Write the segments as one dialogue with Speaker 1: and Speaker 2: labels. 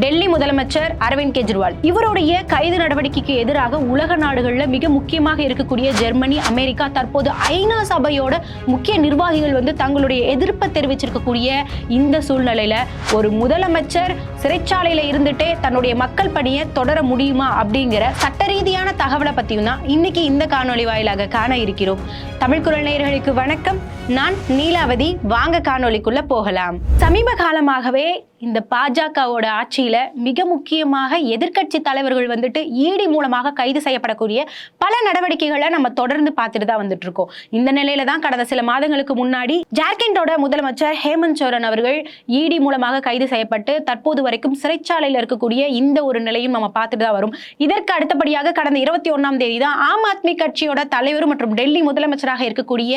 Speaker 1: டெல்லி முதலமைச்சர் அரவிந்த் கெஜ்ரிவால். இவருடைய கைது நடவடிக்கைக்கு எதிராக உலக நாடுகள்ல மிக முக்கியமாக இருக்கக்கூடிய ஜெர்மனி அமெரிக்கா தற்போது ஐநா சபையோட முக்கிய நிர்வாகிகள் வந்து தங்களுடைய எதிர்ப்பை தெரிவிச்சிருக்கக்கூடிய இந்த சூழ்நிலையில ஒரு முதலமைச்சர் சிறைச்சாலையில இருந்துட்டே தன்னுடைய மக்கள் பணியை தொடர முடியுமா அப்படிங்கிற சட்ட ரீதியான தகவலை பத்தியும் தான் இன்னைக்கு இந்த காணொளி வாயிலாக காண இருக்கிறோம். தமிழ் குரல் நேயர்களுக்கு வணக்கம். நான் நீலாவதி. வாங்க காணொலிக்குள்ள போகலாம். சமீப காலமாகவே இந்த பாஜகவோட ஆட்சியில மிக முக்கியமாக எதிர்க்கட்சி தலைவர்கள் வந்துட்டு ஈடி மூலமாக கைது செய்யப்படக்கூடிய பல நடவடிக்கைகளை நம்ம தொடர்ந்து பார்த்துட்டு தான் வந்துட்டு இருக்கோம். இந்த நிலையில தான் கடந்த சில மாதங்களுக்கு முன்னாடி ஜார்க்கண்டோட முதலமைச்சர் ஹேமந்த் சோரன் அவர்கள் ஈடி மூலமாக கைது செய்யப்பட்டு தற்போது வரைக்கும் சிறைச்சாலையில் இருக்கக்கூடிய இந்த ஒரு நிலையும் நம்ம பார்த்துட்டு தான் வரும். இதற்கு அடுத்தபடியாக கடந்த இருபத்தி ஒன்னாம் தேதி தான் ஆம் ஆத்மி கட்சியோட தலைவர் மற்றும் டெல்லி முதலமைச்சராக இருக்கக்கூடிய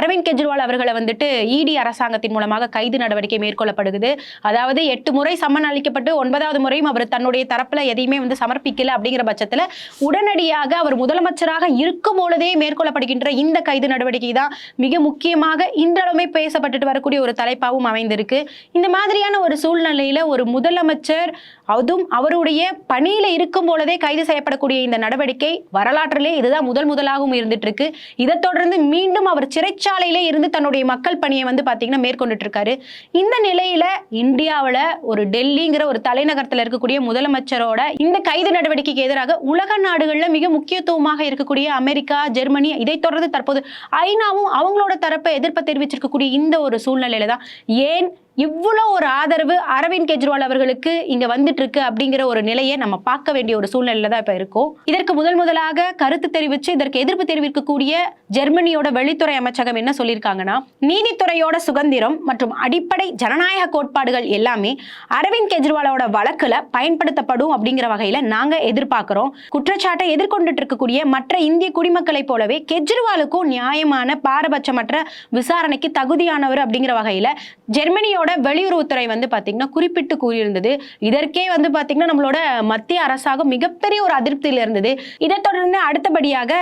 Speaker 1: அரவிந்த் கெஜ்ரிவால் அவர்களை வந்துட்டு இடி அரசாங்கத்தின் மூலமாக கைது நடவடிக்கை மேற்கொள்ளப்படுகிறது. அதாவது எட்டு முறை சம்மன் அளிக்கப்பட்டு ஒன்பதாவது முறையும் அவர் தன்னுடைய தரப்புல எதையுமே வந்து சமர்ப்பிக்கல அப்படிங்கிற பட்சத்துல உடனடியாக அவர் முதலமைச்சராக இருக்கும் பொழுதே மேற்கொள்ளப்படுகின்ற இந்த கைது நடவடிக்கை தான் மிக முக்கியமாக இன்றளவுமே பேசப்பட்டுட்டு வரக்கூடிய ஒரு தலைப்பாகவும் அமைந்திருக்கு. இந்த மாதிரியான ஒரு சூழ்நிலையில ஒரு முதலமைச்சர் அதுவும் அவருடைய பணியில இருக்கும் பொழுதே கைது செய்யப்படக்கூடிய இந்த நடவடிக்கை வரலாற்றிலே இதுதான் முதல் முதலாகவும் இருந்துட்டு இருக்கு இதை தொடர்ந்து மீண்டும் அவர் சிறைச்சாலையிலே இருந்து தன்னுடைய மக்கள் பணியை வந்து பாத்தீங்கன்னா மேற்கொண்டுட்டு இருக்காரு இந்த நிலையில இந்தியாவில் ஒரு டெல்லிங்கிற ஒரு தலைநகரத்துல இருக்கக்கூடிய முதலமைச்சரோட இந்த கைது நடவடிக்கைக்கு எதிராக உலக நாடுகள்ல மிக முக்கியத்துவமாக இருக்கக்கூடிய அமெரிக்கா ஜெர்மனி இதை தொடர்ந்து தற்போது ஐநாவும் அவங்களோட தரப்பை எதிர்ப்பை தெரிவிச்சிருக்கக்கூடிய இந்த ஒரு சூழ்நிலையில தான் ஏன் இவ்வளோ ஒரு ஆதரவு அரவிந்த் கெஜ்ரிவால் அவர்களுக்கு இங்க வந்துட்டு இருக்கு அப்படிங்கிற ஒரு நிலையை நம்ம பார்க்க வேண்டிய ஒரு சூழ்நிலையில தான் இப்ப இருக்கும். இதற்கு முதல் முதலாக கருத்து தெரிவிச்சு இதற்கு எதிர்ப்பு தெரிவிக்கக்கூடிய ஜெர்மனியோட வெளித்துறை அமைச்சகம் என்ன சொல்லியிருக்காங்கன்னா நீதித்துறையோட சுதந்திரம் மற்றும் அடிப்படை ஜனநாயக கோட்பாடுகள் எல்லாமே அரவிந்த் கெஜ்ரிவாலோட வழக்குல பயன்படுத்தப்படும் அப்படிங்கிற வகையில நாங்க எதிர்பார்க்கிறோம். குற்றச்சாட்டை எதிர்கொண்டுட்டு இருக்கக்கூடிய மற்ற இந்திய குடிமக்களை போலவே கெஜ்ரிவாலுக்கும் நியாயமான பாரபட்சமற்ற விசாரணைக்கு தகுதியானவர் அப்படிங்கிற வகையில ஜெர்மனியோட வெளியுறவுத்துறை வந்து பார்த்தீங்கன்னா குறிப்பிட்டு கூறியிருந்தது. இதற்கே வந்து பார்த்தீங்கன்னா நம்மளோட மத்திய அரசாங்கம் மிகப்பெரிய ஒரு அதிருப்தியில் இருந்தது. இதை தொடர்ந்து அடுத்தபடியாக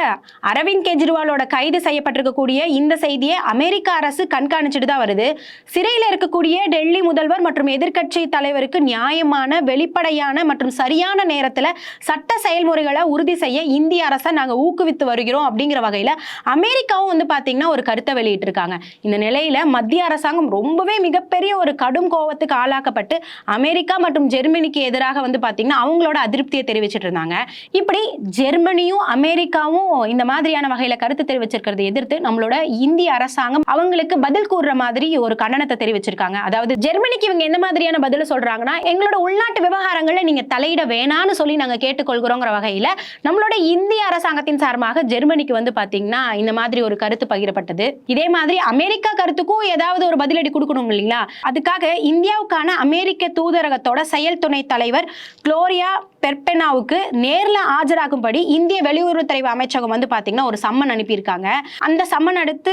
Speaker 1: அரவிந்த் கெஜ்ரிவாலோட கைது செய்யப்பட்டிருக்கக்கூடிய இந்த செய்தியை அமெரிக்க அரசு கண்காணிச்சுட்டு தான் வருது. சிறையில் இருக்கக்கூடிய டெல்லி முதல்வர் மற்றும் எதிர்க்கட்சி தலைவருக்கு நியாயமான வெளிப்படையான மற்றும் சரியான நேரத்தில் சட்ட செயல்முறைகளை உறுதி செய்ய இந்திய அரசை நாங்கள் ஊக்குவித்து வருகிறோம் அப்படிங்கிற வகையில் அமெரிக்காவும் வந்து பார்த்தீங்கன்னா ஒரு கருத்தை வெளியிட்டிருக்காங்க. இந்த நிலையில் மத்திய அரசாங்கம் ரொம்பவே மிகப்பெரிய ஒரு கடும் கோவத்துக்கு ஆளாக்கப்பட்டு அமெரிக்கா மற்றும் ஜெர்மனிக்கு எதிராக வந்து பார்த்தீங்கன்னா அவங்களோட அதிருப்தியை தெரிவிச்சிட்டு இருந்தாங்க. இப்படி ஜெர்மனியும் அமெரிக்காவும் இந்த மாதிரியான வகையில கருத்து தெரிவிச்சிருக்கிறதை எதிர்த்து நம்மளோட இந்திய அரசாங்கம் அவங்களுக்கு பதில் கூறுற மாதிரி ஒரு கண்டனத்தை தெரிவிச்சிருக்காங்க. அதாவது ஜெர்மனிக்கு இவங்க எந்த மாதிரியான பதில் சொல்றாங்கன்னா எங்களோட உள்நாட்டு விவகாரங்களை நீங்க தலையிட வேணான்னு சொல்லி நாங்க கேட்டுக்கொள்கிறோங்கிற வகையில நம்மளோட இந்திய அரசாங்கத்தின் சார்பாக ஜெர்மனிக்கு வந்து பாத்தீங்கன்னா இந்த மாதிரி ஒரு கருத்து பகிரப்பட்டது. இதே மாதிரி அமெரிக்கா கருத்துக்கும் ஏதாவது ஒரு பதிலடி கொடுக்கணும் இல்லைங்களா? அதுக்காக இந்தியாவுக்கான அமெரிக்க தூதரகத்தோட செயல் துணை தலைவர் குளோரியா பெர்பெனாவுக்கு நேரில் ஆஜராகும்படி இந்திய வெளியுறவுத்துறை அமைச்சகம் வந்து பார்த்தீங்கன்னா ஒரு சம்மன் அனுப்பியிருக்காங்க. அந்த சம்மன் அடுத்து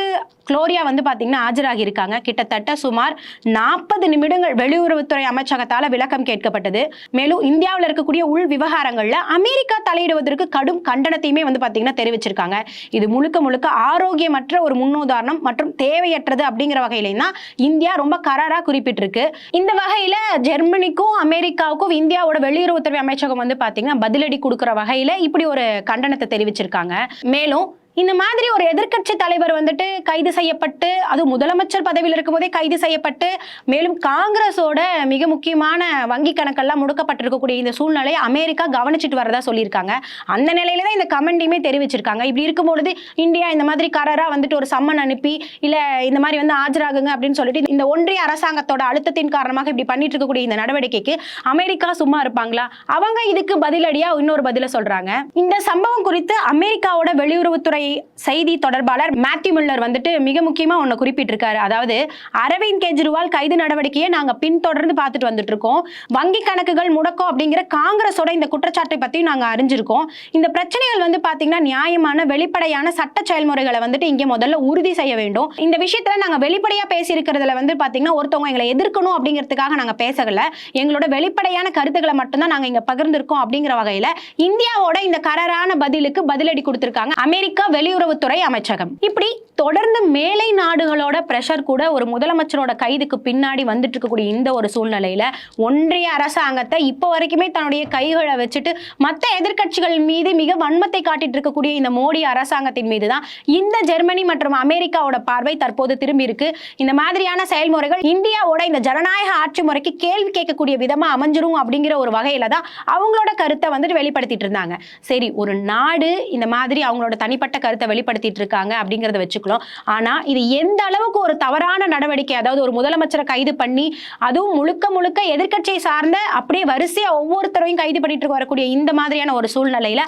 Speaker 1: குளோரியா வந்து பார்த்தீங்கன்னா ஆஜராகி இருக்காங்க. கிட்டத்தட்ட சுமார் நாற்பது நிமிடங்கள் வெளியுறவுத்துறை அமைச்சகத்தால் விளக்கம் கேட்கப்பட்டது. மேலும் இந்தியாவில் இருக்கக்கூடிய உள் விவகாரங்களில் அமெரிக்கா தலையிடுவதற்கு கடும் கண்டனத்தையுமே வந்து பார்த்தீங்கன்னா தெரிவிச்சிருக்காங்க. இது முழுக்க முழுக்க ஆரோக்கியமற்ற ஒரு முன்னுதாரணம் மற்றும் தேவையற்றது அப்படிங்கிற வகையிலையும் தான் இந்தியா ரொம்ப கராராக குறிப்பிட்டிருக்கு. இந்த வகையில் ஜெர்மனிக்கும் அமெரிக்காவுக்கும் இந்தியாவோட வெளியுறவுத்துறை அமைச்சகம் வந்து பாத்தீங்கன்னா பதிலடி கொடுக்கிற வகையில இப்படி ஒரு கண்டனத்தை தெரிவிச்சிருக்காங்க. மேலும் இந்த மாதிரி ஒரு எதிர்க்கட்சி தலைவர் வந்துட்டு கைது செய்யப்பட்டு அது முதலமைச்சர் பதவியில் இருக்கும்போதே கைது செய்யப்பட்டு மேலும் காங்கிரஸோட மிக முக்கியமான வங்கி கணக்கெல்லாம் முடக்கப்பட்டிருக்கக்கூடிய இந்த சூழ்நிலையை அமெரிக்கா கவனிச்சிட்டு வரதா சொல்லியிருக்காங்க. அந்த நிலையில தான் இந்த கமெண்டையுமே தெரிவிச்சிருக்காங்க. இப்படி இருக்கும்பொழுது இந்தியா இந்த மாதிரி கரரா வந்துட்டு ஒரு சம்மன் அனுப்பி இல்லை இந்த மாதிரி வந்து ஆஜராகுங்க அப்படின்னு சொல்லிட்டு இந்த ஒன்றிய அரசாங்கத்தோட அழுத்தத்தின் காரணமாக இப்படி பண்ணிட்டு இருக்கக்கூடிய இந்த நடவடிக்கைக்கு அமெரிக்கா சும்மா இருப்பாங்களா? அவங்க இதுக்கு பதிலடியா இன்னொரு பதில சொல்றாங்க. இந்த சம்பவம் குறித்து அமெரிக்காவோட வெளியுறவுத்துறை செய்தி தொடர்பாளர் மேத்யூ மில்லர் வந்துட்டு மிக முக்கியமா ஒன்னு குறிப்பிட்டிருக்காரு. அதாவது அரவிந்த் கெஜ்ரிவால் கைது நடவடிக்கையை நாங்க பின்தொடர்ந்து பார்த்துட்டு வந்துட்டு இருக்கோம் வங்கி கணக்குகள் முடக்கம் அப்படிங்கிற காங்கிரஸோட இந்த குற்றச்சாட்டை பற்றியும் நாங்க அறிஞ்சிருக்கோம். இந்த பிரச்சனைகள் வந்து பாத்தீங்கன்னா நியாயமான வெளிப்படையான சட்ட செயல்முறைகளை வந்துட்டு இங்க முதல்ல உறுதி செய்ய வேண்டும். இந்த விஷயத்துல நாங்க வெளிப்படையா பேசியிருக்கிறதுல வந்து பாத்தீங்கன்னா ஒருத்தவங்க எங்களை எதிர்க்கணும் அப்படிங்கிறதுக்காக நாங்க பேசல எங்களோட வெளிப்படையான கருத்துக்களை மட்டும்தான் நாங்க இங்க பகிர்ந்திருக்கோம் அப்படிங்கிற வகையில இந்தியாவோட இந்த கரரான பதிலுக்கு பதிலடி கொடுத்திருக்காங்க. அமெரிக்கா வெளியுறவுத்துறை அமைச்சகம். இப்படி தொடர்ந்து மேலை நாடுகளோட பிரஷர் கூட ஒரு முதலமைச்சரோட கைதுக்கு பின்னாடி வந்துட்டு இருக்கக்கூடிய இந்த ஒரு சூழ்நிலையில ஒன்றிய அரசாங்கத்தை இப்போ வரைக்குமே தன்னுடைய கைகளை வச்சுட்டு மற்ற எதிர்க்கட்சிகள் மீது மிக வன்மத்தை காட்டிட்டு இருக்கக்கூடிய இந்த மோடி அரசாங்கத்தின் மீது தான் இந்த ஜெர்மனி மற்றும் அமெரிக்காவோட பார்வை தற்போது திரும்பி இருக்கு இந்த மாதிரியான செயல்முறைகள் இந்தியாவோட இந்த ஜனநாயக ஆட்சி முறைக்கு கேள்வி கேட்கக்கூடிய விதமா அமைஞ்சிரும் அப்படிங்கிற ஒரு வகையில தான் அவங்களோட கருத்தை வந்துட்டு வெளிப்படுத்திட்டு இருந்தாங்க. சரி ஒரு நாடு இந்த மாதிரி அவங்களோட தனிப்பட்ட கருத்தை வெளிப்படுத்திட்டு இருக்காங்க அப்படிங்கறத வச்சுக்கலாம் ஆனா இது எந்த அளவுக்கு ஒரு தவறான நடவடிக்கை அதாவது ஒரு முதலமைச்சரை கைது பண்ணி அதுவும் முழுக்க முழுக்க எதிர்க்கட்சியை சார்ந்த அப்படியே வரிசையா ஒவ்வொருத்தரையும் கைது பண்ணிட்டு வரக்கூடிய இந்த மாதிரியான ஒரு சூழ்நிலையில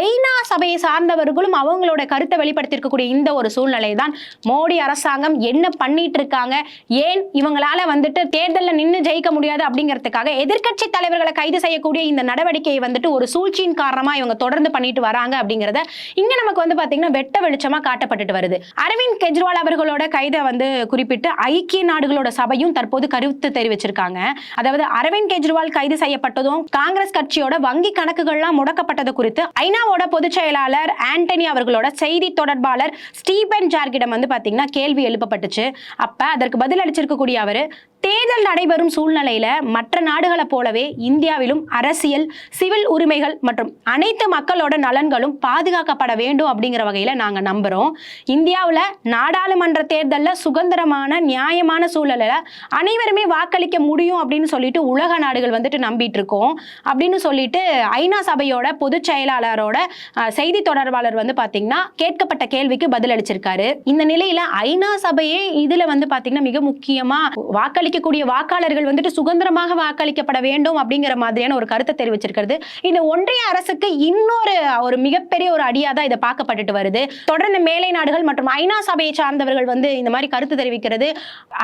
Speaker 1: ஐநா சபையை சார்ந்தவர்களும் அவங்களோட கருத்தை வெளிப்படுத்தியிருக்கக்கூடிய இந்த ஒரு சூழ்நிலை தான் மோடி அரசாங்கம் என்ன பண்ணிட்டு இருக்காங்க ஏன் இவங்களால வந்துட்டு தேர்தலில் நின்று ஜெயிக்க முடியாது அப்படிங்கிறதுக்காக எதிர்க்கட்சி தலைவர்களை கைது செய்யக்கூடிய இந்த நடவடிக்கையை வந்துட்டு ஒரு சூழ்ச்சியின் காரணமா இவங்க தொடர்ந்து பண்ணிட்டு வராங்க அப்படிங்கிறத இங்க நமக்கு வந்து பாத்தீங்கன்னா வெட்ட வெளிச்சமா காட்டப்பட்டுட்டு வருது. அரவிந்த் கெஜ்ரிவால் அவர்களோட கைதை வந்து குறிப்பிட்டு ஐக்கிய நாடுகளோட சபையும் தற்போது கருத்து தெரிவிச்சிருக்காங்க. அதாவது அரவிந்த் கெஜ்ரிவால் கைது செய்யப்பட்டதும் காங்கிரஸ் கட்சியோட வங்கி கணக்குகள்லாம் முடக்கப்பட்டது குறித்து ஐநாவோட பொதுச் செயலாளர் ஆண்டனி அவர்களோட செய்தி தொடர்பாளர் ஸ்டீபன் ஜார்கிடம் வந்து பாத்தீங்கன்னா கேள்வி எழுப்பப்பட்டுச்சு. அப்ப அதற்கு பதில் அளிச்சிருக்கக்கூடிய அவர் தேர்தல் நடைபெறும் சூழ்நிலையில மற்ற நாடுகளை போலவே இந்தியாவிலும் அரசியல் சிவில் உரிமைகள் மற்றும் அனைத்து மக்களோட நலன்களும் பாதுகாக்கப்பட வேண்டும் அப்படிங்கிற வகையில நாங்க நம்புறோம். இந்தியாவில் நாடாளுமன்ற தேர்தலில் சுதந்திரமான நியாயமான சூழலில் அனைவருமே வாக்களிக்க முடியும் அப்படின்னு சொல்லிட்டு உலக நாடுகள் வந்துட்டு நம்பிட்டு இருக்கோம். அப்படின்னு சொல்லிட்டு ஐநா சபையோட பொதுச் செயலாளரோட செய்தி தொடர்பாளர் வந்து பாத்தீங்கன்னா கேட்கப்பட்ட கேள்விக்கு பதில் அளிச்சிருக்காரு இந்த நிலையில ஐநா சபையே இதுல வந்து பாத்தீங்கன்னா மிக முக்கியமா வாக்களிக்கக்கூடிய வாக்காளர்கள் வந்துட்டு சுதந்திரமாக வாக்களிக்கப்பட வேண்டும் அப்படிங்கிற மாதிரியான ஒரு கருத்தை தெரிவிச்சிருக்கிறது. இந்த ஒன்றிய அரசுக்கு இன்னொரு ஒரு மிகப்பெரிய ஒரு அடியா தான் இதை பார்க்கப்பட்டுட்டு வருது. தொடர்ந்து மேலை நாடுகள் மற்றும் ஐநா சபையை சார்ந்தவர்கள் வந்து இந்த மாதிரி கருத்து தெரிவிக்கிறது.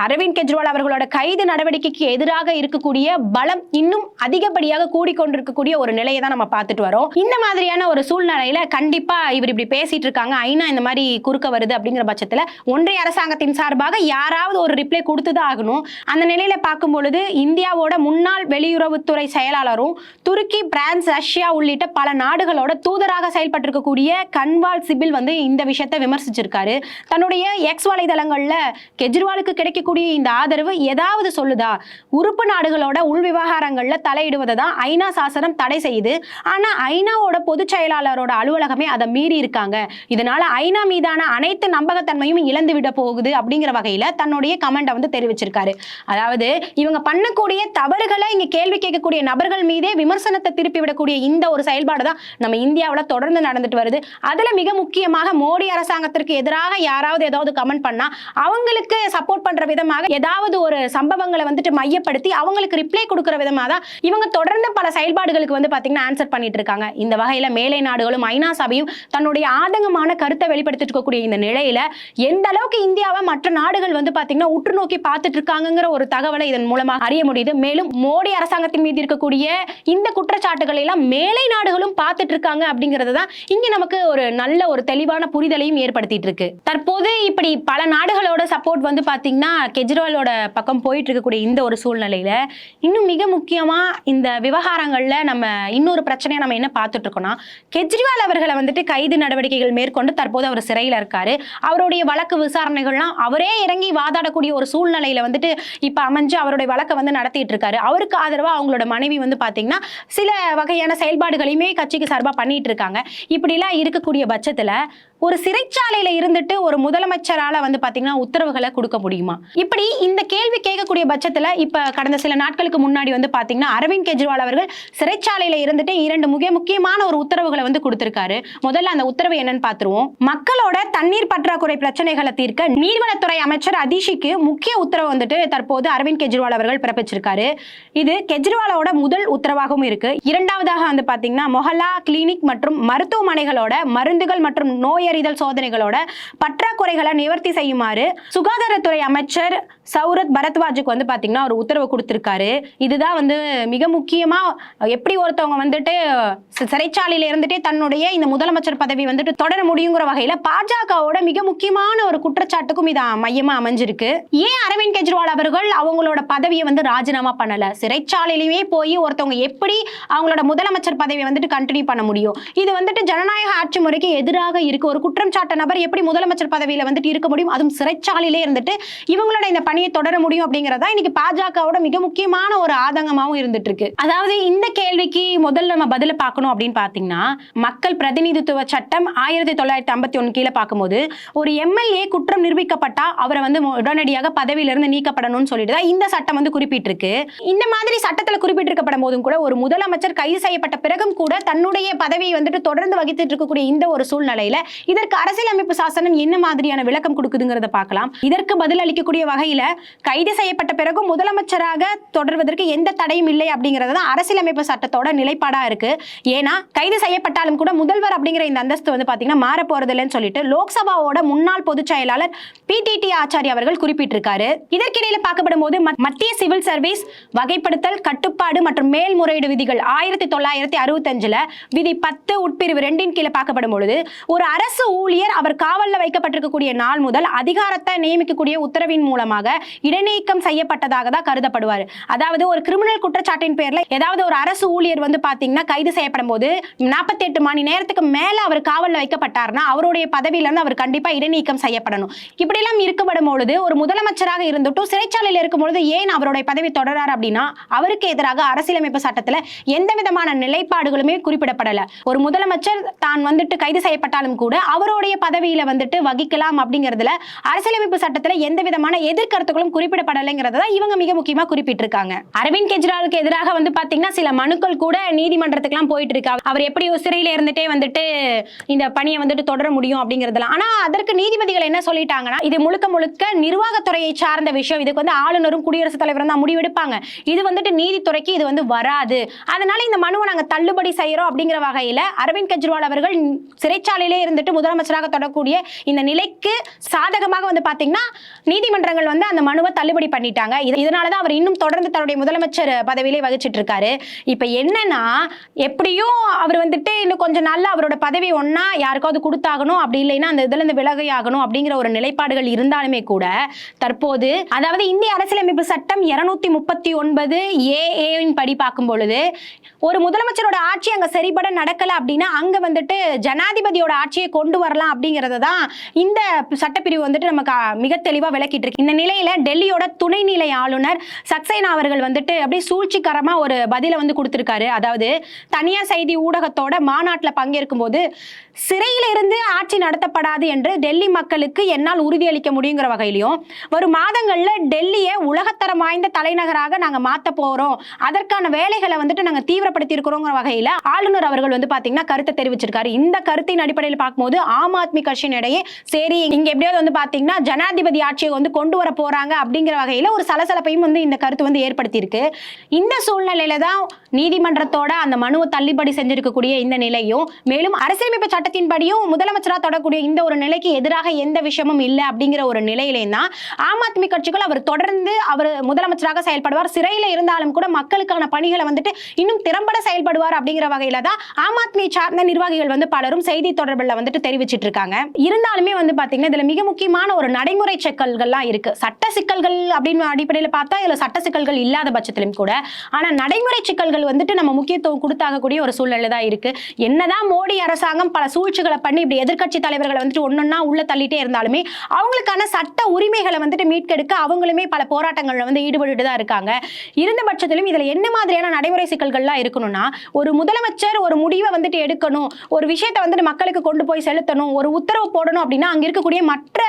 Speaker 1: அரவிந்த் கெஜ்ரிவால் அவர்களோட கைது நடவடிக்கைக்கு எதிராக இருக்கக்கூடிய பலம் இன்னும் அதிகப்படியாக கூடிக்கொண்டிருக்கக்கூடிய ஒரு நிலையை தான் நம்ம பார்த்துட்டு வரோம். இந்த மாதிரியான ஒரு சூழ்நிலையில கண்டிப்பா இவர் இப்படி பேசிட்டு இருக்காங்க. ஐநா இந்த மாதிரி குறுக்க வருது அப்படிங்கிற பட்சத்துல ஒன்றிய அரசாங்கத்தின் சார்பாக யாராவது ஒரு ரிப்ளை கொடுத்துதான் ஆகணும். அந்த நிலையில பார்க்கும் பொழுது இந்தியாவோட முன்னாள் வெளியுறவுத்துறை செயலாளரும் துருக்கி பிரான்ஸ் ரஷ்யா உள்ளிட்ட பல நாடுகளோட தூதராக செயல்பட்டிருக்கக்கூடிய கன்வால் சிபில் வந்து இந்த விஷயத்தை விமர்சிச்சிருக்காரு. தன்னுடைய எக்ஸ் வலைதளங்கள்ல கெஜ்ரிவாலுக்கு கிடைக்கக்கூடிய இந்த ஆதரவு ஏதாவது சொல்லுதா? உறுப்பு நாடுகளோட உள் விவகாரங்கள்ல தலையிடுவதை தான் ஐநா சாசனம் தடை செய்யுது. ஆனா ஐநாவோட பொதுச் செயலாளரோட அலுவலகமே அதை மீறி இருக்காங்க. இதனால ஐநா மீதான அனைத்து நம்பகத்தன்மையும் இழந்து விட போகுது அப்படிங்கிற வகையில தன்னுடைய கமெண்ட்டை வந்து தெரிவிச்சிருக்காரு. அதாவது இவங்க பண்ணக்கூடிய தவறுகளை இங்க கேள்வி கேட்கக்கூடிய நபர்கள் மீதே விமர்சனத்தை திருப்பி விடக்கூடிய இந்த ஒரு செயல்பாடு தான் நம்ம இந்தியாவில் தொடர்ந்து நடந்துட்டு வருது. அதுல மிக முக்கியமாக மோடி அரசாங்கத்திற்கு எதிராக யாராவது ஏதாவது கமெண்ட் பண்ணா அவங்களுக்கு சப்போர்ட் பண்ற விதமாக ஏதாவது ஒரு சம்பவங்களை வந்துட்டு மையப்படுத்தி அவங்களுக்கு ரிப்ளை கொடுக்குற விதமாக தான் இவங்க தொடர்ந்து பல செயல்பாடுகளுக்கு வந்து பாத்தீங்கன்னா ஆன்சர் பண்ணிட்டு இருக்காங்க. இந்த வகையில மேலை நாடுகளும் ஐநா சபையும் தன்னுடைய ஆதங்கமான கருத்தை வெளிப்படுத்திட்டு இருக்கக்கூடிய இந்த நிலையில எந்த அளவுக்கு இந்தியாவை மற்ற நாடுகள் வந்து பாத்தீங்கன்னா உற்று நோக்கி பார்த்துட்டு இருக்காங்கிற ஒரு தகவலை இதன் மூலமாக அறிய முடியுது. மேலும் மோடி அரசாங்கத்தின் மீது இருக்கக்கூடிய இந்த குற்றச்சாட்டுகளை எல்லாம் மேலை நாடுகளும் பார்த்துட்டு இருக்காங்க அப்படிங்கிறது தான் இங்க நமக்கு ஒரு நல்ல ஒரு தெளிவான புரிதலையும் ஏற்படுத்திட்டு இருக்கு. தற்போது இப்படி பல நாடுகளோட சப்போர்ட் வந்து பாத்தீங்கன்னா கெஜ்ரிவாலோட பக்கம் போயிட்டு இருக்கக்கூடிய இந்த ஒரு சூழ்நிலையில இன்னும் மிக முக்கியமா இந்த விவகாரங்கள்ல நம்ம இன்னொரு பிரச்சனையை நம்ம என்ன பார்த்துட்டு இருக்கோம்னா கெஜ்ரிவால் அவர்களை வந்துட்டு கைது நடவடிக்கைகள் மேற்கொண்டு தற்போது அவர் சிறையில் இருக்காரு. அவருடைய வழக்கு விசாரணைகள்லாம் அவரே இறங்கி வாதாடக்கூடிய ஒரு சூழ்நிலையில வந்துட்டு இப்ப அமைஞ்சு அவருடைய வழக்கை வந்து நடத்திட்டு இருக்காரு. அவருக்கு ஆதரவா அவங்களோட மனைவி வந்து பாத்தீங்கன்னா சில வகையான செயல்பாடுகளையுமே கட்சிக்கு சார்பா பண்ணிட்டு இருக்காங்க. இப்படிலாம் இருக்கக்கூடிய பட்சத்துல ஒரு சிறைச்சாலையில இருந்துட்டு ஒரு முதலமைச்சரால வந்து பாத்தீங்கன்னா உத்தரவுகளை கொடுக்க முடியுமா? இப்படி இந்த கேள்வி பட்சத்தில் இப்போ கடந்த சில நாட்களுக்கு முன்னாடி வந்து பார்த்தீங்கன்னா அரவிந்த் கெஜ்ரிவால் அவர்கள் சிறைச்சாலையில் இருந்துட்டு இரண்டு மிக முக்கியமான ஒரு உத்தரவுகளை வந்து கொடுத்துருக்காரு. முதல்ல அந்த உத்தரவு என்னன்னு பார்த்துருவோம் மக்களோட தண்ணீர் பற்றாக்குறை பிரச்சனைகளை தீர்க்க நீர்வளத்துறை அமைச்சர் அதிஷிக்கு முக்கிய உத்தரவு வந்துட்டு தற்போது அரவிந்த் கெஜ்ரிவால் அவர்கள் பிறப்பிச்சிருக்காரு. இது கெஜ்ரிவாலோட முதல் உத்தரவாகவும் இருக்கு. இரண்டாவதாக வந்து பார்த்தீங்கன்னா மொஹல்லா கிளினிக் மற்றும் மருத்துவமனைகளோட மருந்துகள் மற்றும் நோயறிதல் சோதனைகளோட பற்றாக்குறைகளை நிவர்த்தி செய்யுமாறு சுகாதாரத்துறை அமைச்சர் சௌரத் பரத்வாஜுக்கு வந்து பாத்தீங்கன்னா ஒரு உத்தரவு கொடுத்துருக்காரு. இதுதான் வந்து மிக முக்கியமாக எப்படி ஒருத்தவங்க வந்துட்டு சிறைச்சாலையில் சிறைச்சாலையில இருந்துட்டே தன்னுடைய இந்த முதலமைச்சர் பதவி வந்துட்டு தொடர முடியுங்கிற வகையில் பாஜகவோட மிக முக்கியமான ஒரு குற்றச்சாட்டுக்கும் இது மையமாக அமைஞ்சிருக்கு. ஏன் அரவிந்த் கெஜ்ரிவால் அவர்கள் அவங்களோட பதவியை வந்து ராஜினாமா பண்ணலை? சிறைச்சாலையிலுமே போய் ஒருத்தவங்க எப்படி அவங்களோட முதலமைச்சர் பதவியை வந்துட்டு கண்டினியூ பண்ண முடியும்? இது வந்துட்டு ஜனநாயக ஆட்சி முறைக்கு எதிராக இருக்கு. ஒரு குற்றம் சாட்ட நபர் எப்படி முதலமைச்சர் பதவியில் வந்துட்டு இருக்க முடியும்? அதுவும் சிறைச்சாலையிலே இருந்துட்டு இவங்களோட இந்த பணியை தொடர முடியும் அப்படிங்கறதா இன்னைக்கு பாஜகவோட மிக முக்கியமான ஒரு ஆதங்கமாகவும் இருந்துட்டு இருக்கு அதாவது இந்த கேள்விக்கு முதல்ல நம்ம பதில பார்க்கணும் அப்படின்னு பாத்தீங்கன்னா மக்கள் பிரதிநிதித்துவ சட்டம் ஆயிரத்தி தொள்ளாயிரத்தி ஐம்பத்தி ஒன்று கீழே பார்க்கும்போது ஒரு எம்எல்ஏ குற்றம் நிரூபிக்கப்பட்டா அவரை வந்து உடனடியாக பதவியிலிருந்து நீக்கப்படணும்னு சொல்லிட்டு தான் இந்த சட்டம் வந்து குறிப்பிட்டிருக்கு. இந்த மாதிரி சட்டத்தில் குறிப்பிட்டிருக்கப்படும் போதும் கூட ஒரு முதலமைச்சர் கைது செய்யப்பட்ட பிறகும் கூட தன்னுடைய பதவியை வந்துட்டு தொடர்ந்து வகித்துட்டு இருக்கக்கூடிய இந்த ஒரு சூழ்நிலையில இதற்கு அரசியலமைப்பு சாசனம் என்ன மாதிரியான விளக்கம் கொடுக்குதுங்கிறத பார்க்கலாம். இதற்கு பதில் அளிக்கக்கூடிய வகையில கைது செய்யப்பட்ட பிறகு முதலமைச்சராக தொடர்வதற்கு எந்த தடையும் இல்லை அப்படிங்கிறது தான் அரசியலமைப்பு சட்டத்தோட நிலைப்பாடாக இருக்கு. ஏன்னா கைது செய்யப்பட்டாலும் கூட முதல்வர் அப்படிங்கிற இந்த அந்தஸ்து வந்து பார்த்தீங்கன்னா மாற போறது இல்லைன்னு சொல்லிட்டு லோக்சபாவோட முன்னாள் பொதுச் செயலாளர் பிடிடி ஆச்சாரி அவர்கள் குறிப்பிட்டிருக்காரு. இதற்கிடையில பார்க்கப்படும் போது மத்- மத்திய சிவில் சர்வீஸ் வகைப்படுத்தல் கட்டுப்பாடு மற்றும் மேல்முறையீடு விதிகள் ஆயிரத்தி தொள்ளாயிரத்தி அறுபத்தஞ்சுல விதி பத்து உட்பிரிவு ரெண்டின் கீழே பார்க்கப்படும் பொழுது ஒரு அரசு ஊழியர் அவர் காவலில் வைக்கப்பட்டிருக்கக்கூடிய நாள் முதல் அதிகாரத்தை நியமிக்கக்கூடிய உத்தரவின் மூலமாக இடைநீக்கம் செய்யப்பட்டதாக தான் கருதப்படுவார். அதாவது ஒரு கிரிமினல் குற்றச்சாட்டின் பேர்ல ஏதாவது ஒரு அரசு ஊழியர் வந்து பாத்தீங்கன்னா கைது செய்யப்படும் போது நாற்பத்தி எட்டு மணி நேரத்துக்கு மேல அவர் காவலில் வைக்கப்பட்டார்னா அவருடைய பதவியில இருந்து அவர் கண்டிப்பா இடைநீக்கம் செய்யப்படணும். இப்படியெல்லாம் இருக்கப்படும் பொழுது ஒரு முதலமைச்சராக இருந்துட்டும் சிறைச்சாலையில் இருக்கும் பொழுது ஏன் அவருடைய பதவி தொடரார் அப்படின்னா அவருக்கு எதிராக அரசியலமைப்பு சட்டத்துல எந்த விதமான நிலைப்பாடுகளுமே குறிப்பிடப்படல. ஒரு முதலமைச்சர் தான் வந்துட்டு கைது செய்யப்பட்டாலும் கூட அவருடைய பதவியில வந்துட்டு வகிக்கலாம் அப்படிங்கிறதுல அரசியலமைப்பு சட்டத்துல எந்த விதமான எதிர்கருத்துக்களும் குறிப்பிடப்படலைங்கிறத தான் இவங்க மிக முக்கியமா குறிப்பிட்டிருக்காங்க. அரவிந்த் கெஜ்ரிவாலுக்கு எதிராக வந்து பாத்தீங்கன்னா சில மனுக்கள் கூட நீதிமன்றத்துக்குலாம் போயிட்டு இருக்கா அவர் எப்படி சிறையில இருந்துட்டே வந்துட்டு இந்த பணியை வந்துட்டு தொடர முடியும் அப்படிங்கிறதுலாம் ஆனா அதற்கு நீதிபதிகள் என்ன சொல்லிட்டாங்கன்னா இது முழுக்க முழுக்க நிர்வாகத்துறையை சார்ந்த விஷயம். இதுக்கு வந்து ஆளுநரும் குடியரசுத் தலைவரும் தான் முடிவெடுப்பாங்க. இது வந்துட்டு நீதித்துறைக்கு இது வந்து வராது. அதனால இந்த மனுவை நாங்க தள்ளுபடி செய்யறோம் அப்படிங்கிற வகையில அரவிந்த் கெஜ்ரிவால் அவர்கள் சிறைச்சாலையிலே இருந்துட்டு முதலமைச்சராக தொடரக்கூடிய இந்த நிலைக்கு சாதகமாக வந்து பாத்தீங்கன்னா நீதிமன்றங்கள் வந்து அந்த மனுவை தள்ளுபடி பண்ணிட்டாங்க. இதனால தான் அவர் இன்னும் தொடர்ந்து தன்னுடைய முதலமைச்சர் பதவியிலே வகிச்சிட்டு இருக்காரு இப்போ என்னன்னா எப்படியும் அவர் வந்துட்டு இன்னும் கொஞ்ச நாள்ல அவரோட பதவி ஒன்னா யாருக்காவது கொடுத்தாகணும் அப்படி இல்லைன்னா அந்த இதுல இருந்து விலகையாகணும் ஆகணும் அப்படிங்கிற ஒரு நிலைப்பாடுகள் இருந்தாலுமே கூட தற்போது அதாவது இந்திய அரசியலமைப்பு சட்டம் இருநூத்தி முப்பத்தி ஒன்பது ஏஏவின் படி பார்க்கும் பொழுது ஒரு முதலமைச்சரோட ஆட்சி அங்க சரிபட நடக்கல அப்படின்னா அங்க வந்துட்டு ஜனாதிபதியோட ஆட்சியை கொண்டு வரலாம் அப்படிங்கறத தான் இந்த சட்டப்பிரிவு வந்துட்டு நமக்கு மிக தெளிவா விளக்கிட்டு இருக்கு இந்த இடையில டெல்லியோட துணைநிலை ஆளுநர் சக்சேனா அவர்கள் வந்துட்டு அப்படியே சூழ்ச்சிகரமா ஒரு பதில வந்து கொடுத்திருக்காரு. அதாவது தனியார் செய்தி ஊடகத்தோட மாநாட்டில் பங்கேற்கும் போது சிறையிலிருந்து ஆட்சி நடத்தப்படாது என்று டெல்லி மக்களுக்கு என்னால் உறுதியளிக்க முடியுங்கிற வகையிலையும் வரும் மாதங்கள்ல டெல்லியை உலகத்தரம் வாய்ந்த தலைநகராக நாங்க மாத்த போறோம். அதற்கான வேலைகளை வந்துட்டு நாங்க தீவிரப்படுத்தி இருக்கிறோங்கிற வகையில ஆளுநர் அவர்கள் வந்து பாத்தீங்கன்னா கருத்தை தெரிவிச்சிருக்காரு. இந்த கருத்தின் அடிப்படையில் பார்க்கும்போது ஆம் ஆத்மி கட்சியின் இடையே சரி இங்க எப்படியாவது வந்து பாத்தீங்கன்னா ஜனாதிபதி ஆட்சியை வந்து கொண்டு வர போறாங்க அப்படிங்கிற வகையில ஒரு சலசலப்பையும் வந்து இந்த கருத்து வந்து ஏற்படுத்தியிருக்கு. இந்த சூழ்நிலையில தான் நீதிமன்றத்தோட அந்த மனுவை தள்ளுபடி செஞ்சிருக்கக்கூடிய இந்த நிலையும் மேலும் அரசியலமைப்பு சட்டத்தின்படியும் முதலமைச்சராக தொடரக்கூடிய இந்த ஒரு நிலைக்கு எதிராக எந்த விஷயமும் இல்லை அப்படிங்கிற ஒரு நிலையிலேயும் தான் ஆம் ஆத்மி கட்சிகள் அவர் தொடர்ந்து அவர் முதலமைச்சராக செயல்படுவார். சிறையில இருந்தாலும் கூட மக்களுக்கான பணிகளை வந்துட்டு இன்னும் திறம்பட செயல்படுவார் அப்படிங்கிற வகையில தான் ஆம் ஆத்மி சார்ந்த நிர்வாகிகள் வந்து பலரும் செய்தி தொடர்பில் வந்துட்டு தெரிவிச்சிட்டு இருக்காங்க. இருந்தாலுமே வந்து பாத்தீங்கன்னா இதுல மிக முக்கியமான ஒரு நடைமுறை சிக்கல்கள்லாம் இருக்கு. சட்ட சிக்கல்கள் அப்படின்னு அடிப்படையில் பார்த்தா இதுல சட்ட சிக்கல்கள் இல்லாத பட்சத்திலும் கூட. ஆனா நடைமுறை சிக்கல்கள் வந்துட்டு நம்ம முக்கியத்துவம் கொடுத்தாகக்கூடிய ஒரு சூழ்நிலை தான் இருக்கு. என்னதான் மோடி அரசாங்கம் பல சூழ்ச்சிகளை பண்ணி இப்படி எதிர்க்கட்சி தலைவர்களை வந்துட்டு ஒன்னொன்னா உள்ள தள்ளிட்டே இருந்தாலுமே அவங்களுக்கான சட்ட உரிமைகளை வந்துட்டு மீட்கெடுக்க அவங்களுமே பல போராட்டங்களில் வந்து ஈடுபட்டு தான் இருக்காங்க. இருந்த பட்சத்திலும் இதுல என்ன மாதிரியான நடைமுறை சிக்கல்கள்லாம் இருக்கணும்னா ஒரு முதலமைச்சர் ஒரு முடிவை வந்துட்டு எடுக்கணும் ஒரு விஷயத்தை வந்துட்டு மக்களுக்கு கொண்டு போய் செலுத்தணும் ஒரு உத்தரவு போடணும் அப்படின்னா அங்க இருக்கக்கூடிய மற்ற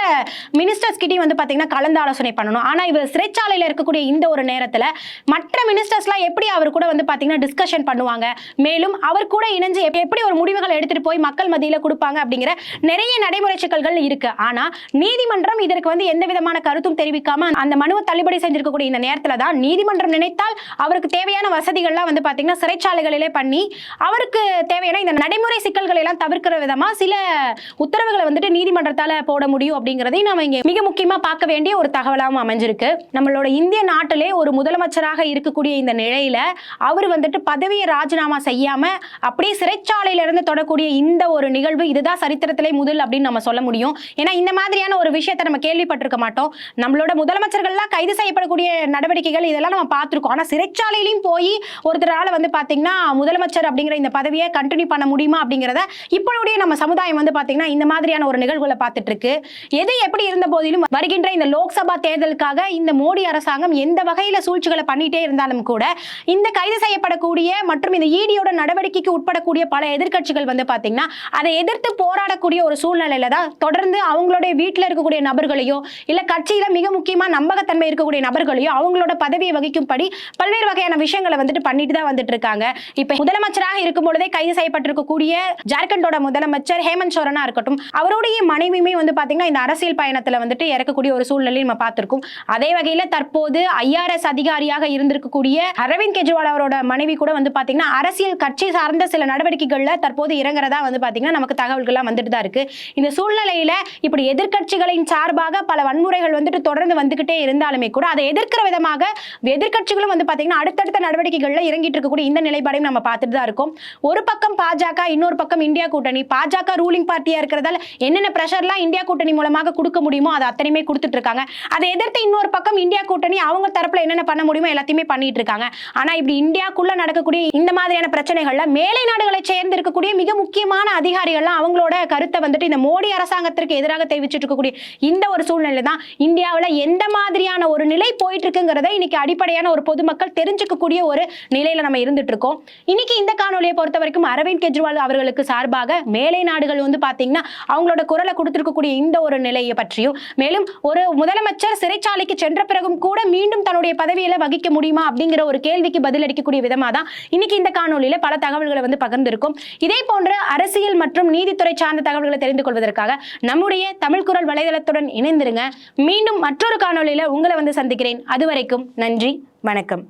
Speaker 1: மினிஸ்டர்ஸ் கிட்டயும் வந்து பாத்தீங்கன்னா கலந்து ஆலோசனை பண்ணணும். ஆனா இவர் சிறைச்சாலையில இருக்கக்கூடிய இந்த ஒரு நேரத்துல மற்ற மினிஸ்டர்ஸ்லாம் எப்படி அவர் கூட வந்து பாத்தீங்கன்னா டிஸ்கஷன் பண்ணுவாங்க. மேலும் அவர் கூட இணைஞ்சு எப்படி ஒரு முடிவுகளை எடுத்துட்டு போய் மக்கள் மத்தியில கொடுப்பாங்க அப்படிங்கிற நிறைய நடைமுறை சிக்கல்கள் இருக்கு. ஆனா நீதிமன்றம் இதற்கு வந்து எந்த விதமான கருத்தும் தெரிவிக்காம அந்த மனுவை தள்ளுபடி செஞ்சிருக்கக்கூடிய இந்த நேரத்துல தான் நீதிமன்றம் நினைத்தால் அவருக்கு தேவையான வசதிகள்லாம் வந்து பாத்தீங்கன்னா சிறைச்சாலைகளிலே பண்ணி அவருக்கு தேவையான இந்த நடைமுறை சிக்கல்களை எல்லாம் தவிர்க்கிற விதமா சில உத்தரவுகளை வந்துட்டு நீதிமன்றத்தால போட முடியும் அப்படிங்கிறதையும் நம்ம இங்க மிக முக்கியமா பார்க்க வேண்டிய ஒரு தகவலாகவும் அமைஞ்சிருக்கு. நம்மளோட இந்திய நாட்டிலே ஒரு முதலமைச்சராக இருக்கக்கூடிய இந்த நிலையில அவர் வந்துட்டு பதவியை ராஜினாமா செய்யாம அப்படியே சிறைச்சாலையில இருந்து தொடக்கூடிய இந்த ஒரு நிகழ்வு இதுதான் சரித்திரத்திலே முதல் அப்படின்னு நம்ம சொல்ல முடியும். ஏன்னா இந்த மாதிரியான ஒரு விஷயத்த நம்ம கேள்விப்பட்டிருக்க மாட்டோம். நம்மளோட முதலமைச்சர்கள்லாம் கைது செய்யப்படக்கூடிய நடவடிக்கைகள் இதெல்லாம் நம்ம பார்த்துருக்கோம். ஆனால் சிறைச்சாலையிலையும் போய் ஒருத்தரால் வந்து பார்த்தீங்கன்னா முதலமைச்சர் அப்படிங்கிற இந்த பதவியை கண்டினியூ பண்ண முடியுமா அப்படிங்கிறத இப்பொழுடைய நம்ம சமுதாயம் வந்து பார்த்தீங்கன்னா இந்த மாதிரியான ஒரு நிகழ்வுகளை பார்த்துட்டு இருக்கு எது எப்படி இருந்த போதிலும் வருகின்ற இந்த லோக்சபா தேர்தலுக்காக இந்த மோடி அரசாங்கம் எந்த வகையில சூழ்ச்சிகளை பண்ணிட்டே இருந்தாலும் கூட இந்த கைது செய்யப்படக்கூடிய மற்றும் இந்த ஈடியோட நடவடிக்கைக்கு உட்படக்கூடிய பல எதிர்க்கட்சிகள் வந்து பாத்தீங்கன்னா அதை எதிர்த்து போராடக்கூடிய ஒரு சூழ்நிலையில தான் தொடர்ந்து அவங்களுடைய வீட்டில் இருக்கக்கூடிய நபர்களையோ இல்லை கட்சியில் மிக முக்கியமாக நம்பகத்தன்மை இருக்கக்கூடிய நபர்களையோ அவங்களோட பதவியை வகிக்கும்படி பல்வேறு வகையான விஷயங்களை வந்துட்டு பண்ணிட்டு தான் வந்துட்டு இருக்காங்க. இப்போ முதலமைச்சராக இருக்கும் பொழுதே கைது செய்யப்பட்டிருக்கக்கூடிய ஜார்க்கண்டோட முதலமைச்சர் ஹேமந்த் சோரனா இருக்கட்டும் அவருடைய மனைவியுமே வந்து பார்த்தீங்கன்னா இந்த அரசியல் பயணத்தில் வந்துட்டு இறக்கக்கூடிய ஒரு சூழ்நிலையை நம்ம பார்த்துருக்கோம். அதே வகையில் தற்போது ஐஆர்எஸ் அதிகாரியாக இருந்திருக்கக்கூடிய அரவிந்த் கெஜ்ரிவால் அவரோட மனைவி கூட வந்து பார்த்தீங்கன்னா அரசியல் கட்சி சார்ந்த சில நடவடிக்கைகளில் தற்போது இறங்குறதா வந்து பார்த்தீங்கன்னா நமக்கு தகவல்கள்லாம் வந்துட்டு தான் இருக்கு. இந்த சூழ்நிலையில இப்படி எதிர்கட்சிகளின் சார்பாக பல வன்முறைகள் வந்துட்டு தொடர்ந்து வந்துகிட்டே இருந்தாலுமே கூட அதை எதிர்க்கிற விதமாக எதிர்க்கட்சிகளும் வந்து பாத்தீங்கன்னா அடுத்தடுத்த நடவடிக்கைகள்ல இறங்கிட்டு இருக்கக்கூடிய இந்த நிலைப்பாடையும் நம்ம பார்த்துட்டு தான் இருக்கோம். ஒரு பக்கம் பாஜக இன்னொரு பக்கம் இந்தியா கூட்டணி. பாஜக ரூலிங் பார்ட்டியா இருக்கிறதால என்னென்ன ப்ரெஷர்லாம் இந்தியா கூட்டணி மூலமாக கொடுக்க முடியுமோ அதை அத்தனையுமே கொடுத்துட்டு இருக்காங்க. அதை எதிர்த்து இன்னொரு பக்கம் இந்தியா கூட்டணி அவங்க தரப்புல என்னென்ன பண்ண முடியுமோ எல்லாத்தையுமே பண்ணிட்டு இருக்காங்க. ஆனா இப்படி இந்தியாக்குள்ள நடக்கக்கூடிய இந்த மாதிரியான பிரச்சனைகள்ல மேலை நாடுகளை சேர்ந்து இருக்கக்கூடிய மிக முக்கியமான அதிகாரிகள்லாம் அவங்களோட கருத்தை வந்துட்டு இந்த மோடி அரசாங்கத்திற்கு எதிராக தெரிவிச்சிட்டு இருக்கக்கூடிய இந்த ஒரு சூழ்நிலை தான் இந்தியாவில் எந்த மாதிரியான ஒரு நிலை போயிட்டு இருக்குங்கிறத இன்னைக்கு அடிப்படையான ஒரு பொதுமக்கள் தெரிஞ்சுக்கக்கூடிய ஒரு நிலையில நம்ம இருந்துட்டு இருக்கோம். இன்னைக்கு இந்த காணொலியை பொறுத்த வரைக்கும் அரவிந்த் கெஜ்ரிவால் அவர்களுக்கு சார்பாக மேலை நாடுகள் வந்து பாத்தீங்கன்னா அவங்களோட குரலை கொடுத்திருக்கக்கூடிய இந்த ஒரு நிலையை பற்றியும் மேலும் ஒரு முதலமைச்சர் சிறைச்சாலைக்கு சென்ற பிறகும் கூட மீண்டும் தன்னுடைய பதவியில வகிக்க முடியுமா அப்படிங்கிற ஒரு கேள்விக்கு பதிலளிக்கக்கூடிய விதமா தான் இன்னைக்கு இந்த காணொலியில பல தகவல்களை வந்து பகிர்ந்திருக்கும். இதே போன்ற அரசியல் அரசியல் மற்றும் நீதித்துறை சார்ந்த தகவல்களை தெரிந்து கொள்வதற்காக நம்முடைய தமிழ் குரல் வலைதளத்துடன் இணைந்திருங்க. மீண்டும் மற்றொரு காணொலியில் உங்களை வந்து சந்திக்கிறேன். அதுவரைக்கும் நன்றி வணக்கம்.